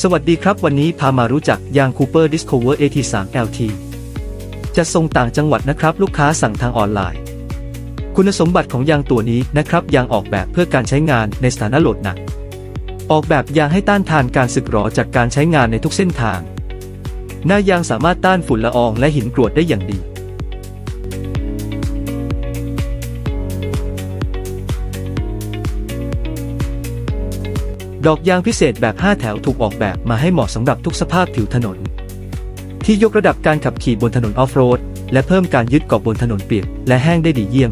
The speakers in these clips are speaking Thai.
สวัสดีครับวันนี้พามารู้จักยาง Cooper Discover AT3 LT จะส่งต่างจังหวัดนะครับลูกค้าสั่งทางออนไลน์ คุณสมบัติของยางตัวนี้นะครับยางออกแบบเพื่อการใช้งานในสถานะโหลดหนัก ออกแบบยางให้ต้านทานการสึกหรอจากการใช้งานในทุกเส้นทาง หน้ายางสามารถต้านฝุ่นละอองและหินกรวดได้อย่างดี ดอกยางพิเศษแบบ 5 แถวถูกออกแบบมาให้เหมาะสำหรับทุกสภาพผิวถนน ที่ยกระดับการขับขี่บนถนนออฟโรด และเพิ่มการยึดเกาะบนถนนเปียก และแห้งได้ดีเยี่ยม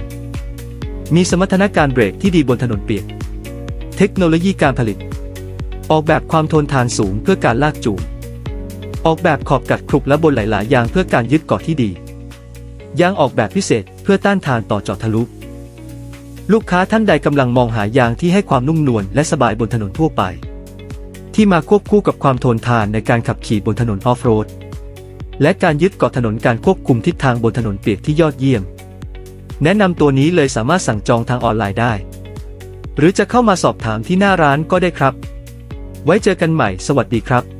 มีสมรรถนะการเบรกที่ดีบนถนนเปียก เทคโนโลยีการผลิต ออกแบบความทนทานสูงเพื่อการลากจูงออกแบบขอบกัดครุกและบนหลายๆยางเพื่อการยึดเกาะที่ดี ยางออกแบบพิเศษเพื่อต้านทานต่อเจาะทะลุ ลูกค้าท่านใดกำลังมองหายางที่ให้ความนุ่มนวลและสบายบนถนนทั่วไป ที่มาควบคู่กับความทนทานในการขับขี่บนถนนออฟโรด และการยึดเกาะถนนการควบคุมทิศทางบนถนนเปียกที่ยอดเยี่ยม แนะนำตัวนี้เลยสามารถสั่งจองทางออนไลน์ได้ หรือจะเข้ามาสอบถามที่หน้าร้านก็ได้ครับ ไว้เจอกันใหม่ สวัสดีครับ